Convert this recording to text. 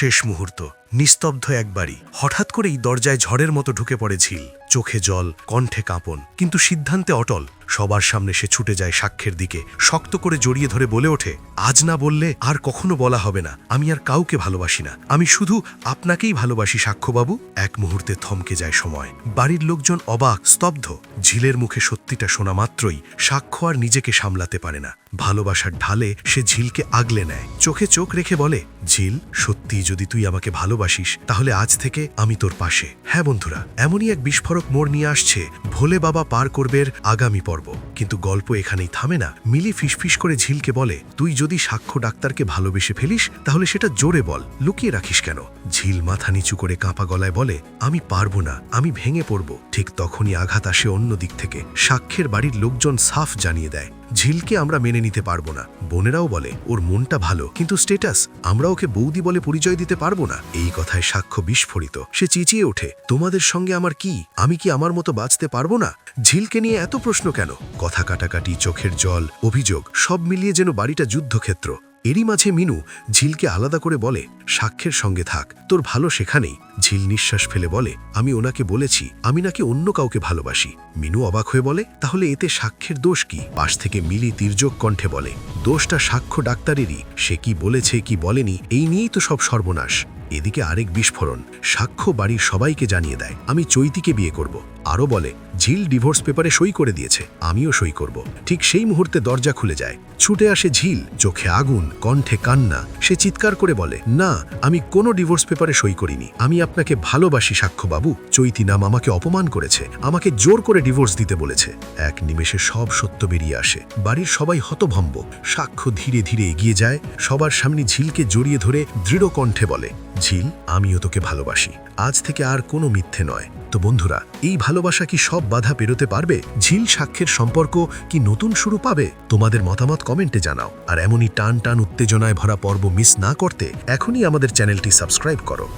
শেষ মুহূর্ত। নিস্তব্ধ এক বাড়ি। হঠাৎ করেই দরজায় ঝড়ের মতো ঢুকে পড়ে ঝিল। চোখে জল, কণ্ঠে কাঁপন, কিন্তু সিদ্ধান্তে অটল। সবার সামনে সে ছুটে যায় সাক্ষ্যের দিকে। শক্ত করে জড়িয়ে ধরে বলে ওঠে, আজ না বললে আর কখনো বলা হবে না। আমি আর কাউকে ভালোবাসি না। আমি শুধু আপনাকেই ভালোবাসি, সাক্ষ্যবাবু। এক মুহূর্তে থমকে যায় সময়। বাড়ির লোকজন অবাক, স্তব্ধ। ঝিলের মুখে সত্যিটা শোনা মাত্রই সাক্ষ্য আর নিজেকে সামলাতে পারে না। ভালোবাসার ঢালে সে ঝিলকে আগলে নেয়। চোখে চোখ রেখে বলে, ঝিল সত্যি যদি তুই আমাকে ভালোবাসিস, তাহলে আজ থেকে আমি তোর পাশে। হ্যাঁ বন্ধুরা, এমনই এক বিস্ফোরক মোড় নিয়ে আসছে ভোলে বাবা পার করবের আগামী পর্ব। কিন্তু গল্প এখানেই থামে না। মিলি ফিসফিস করে ঝিলকে বলে, তুই যদি সাক্ষ্য ডাক্তারকে ভালোবেসে ফেলিস, তাহলে সেটা জোরে বল, লুকিয়ে রাখিস কেন? ঝিল মাথা নিচু করে কাঁপা গলায় বলে, আমি পারব না, আমি ভেঙে পড়ব। ঠিক তখনই আঘাত আসে অন্য দিক থেকে। সাক্ষ্যের বাড়ির লোকজন সাফ জানিয়ে দেয় ঝিলকে আমরা মেনে নিতে পারব না। বোনেরাও বলে, ওর মনটা ভালো, কিন্তু স্টেটাস, আমরা ওকে বৌদি বলে পরিচয় দিতে পারব না। এই কথায় সাক্ষ্য বিস্ফোরিত। সে চেঁচিয়ে ওঠে, তোমাদের সঙ্গে আমার কি? আমি কি আমার মতো বাঁচতে পারব না? ঝিলকে নিয়ে এত প্রশ্ন কেন? কথা কাটাকাটি, চোখের জল, অভিযোগ, সব মিলিয়ে যেন বাড়িটা যুদ্ধক্ষেত্র। এরই মাঝে মিনু ঝিলকে আলাদা করে বলে, সাক্ষ্যের সঙ্গে থাক, তোর ভালো সেখানেই। ঝিল নিঃশ্বাস ফেলে বলে, আমি ওনাকে বলেছি, আমি নাকি অন্য কাউকে ভালোবাসি। মিনু অবাক হয়ে বলে, তাহলে এতে সাক্ষ্যের দোষ কি? পাশ থেকে মিলি তির্যক কণ্ঠে বলে, দোষটা সাক্ষ্য ডাক্তারেরই। সে কি বলেছে, কি বলেনি, এই নিয়েই তো সব সর্বনাশ। এদিকে আরেক বিস্ফোরণ। সাক্ষ্য বাড়ির সবাইকে জানিয়ে দেয়, আমি চৈতিকে বিয়ে করব। আরও বলে, ঝিল ডিভোর্স পেপারে সই করে দিয়েছে, আমিও সই করব। ঠিক সেই মুহূর্তে দরজা খুলে যায়। ছুটে আসে ঝিল, চোখে আগুন, কণ্ঠে কান্না। সে চিৎকার করে বলে, না, আমি কোনো ডিভোর্স পেপারে সই করিনি। আমি আপনাকে ভালোবাসি সাক্ষ্যবাবু। চৈতি নাম আমাকে অপমান করেছে। আমাকে জোর করে ডিভোর্স দিতে বলেছে। এক নিমেষে সব সত্য বেরিয়ে আসে। বাড়ির সবাই হতভম্ব। সাক্ষ্য ধীরে ধীরে এগিয়ে যায়। সবার সামনে ঝিলকে জড়িয়ে ধরে দৃঢ় কণ্ঠে বলে, ঝিল, আমিও তোকে ভালোবাসি। আজ থেকে আর কোনো মিথ্যে নয়। তো বন্ধুরা, এই ভালোবাসা কি সব বাধা পেরোতে পারবে? ঝিল সাক্ষ্যের সম্পর্ক কি নতুন শুরু পাবে? তোমাদের মতামত কমেন্টে জানাও। আর এমনই টান টান উত্তেজনায় ভরা পর্ব মিস না করতে এখনই আমাদের চ্যানেলটি সাবস্ক্রাইব করো।